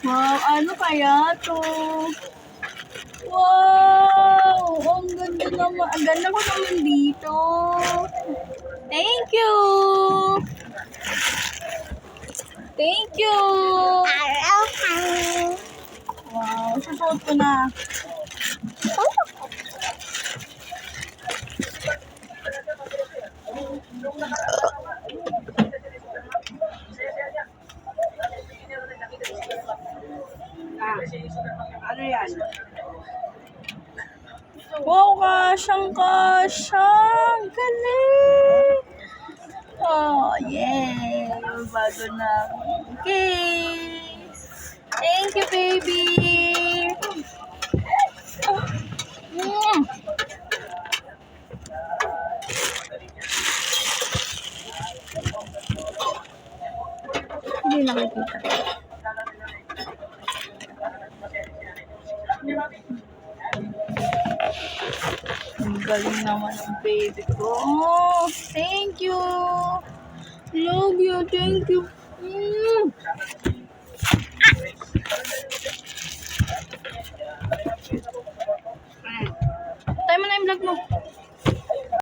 Ano kaya to? Wow! Ang ganda naman. Ang ganda ko naman dito. Thank you! Thank you! Wow, susuot ko na. Ano yan? Wow, kasyang kasyang. Galing! Oh, yeah. Bago na. case. Thank you, baby. Mm. Hindi nakikita. Ang galing naman ng baby ko. Oh, thank you. Love you. Thank you. Mm. Ah. Tayo mo na yung vlog mo.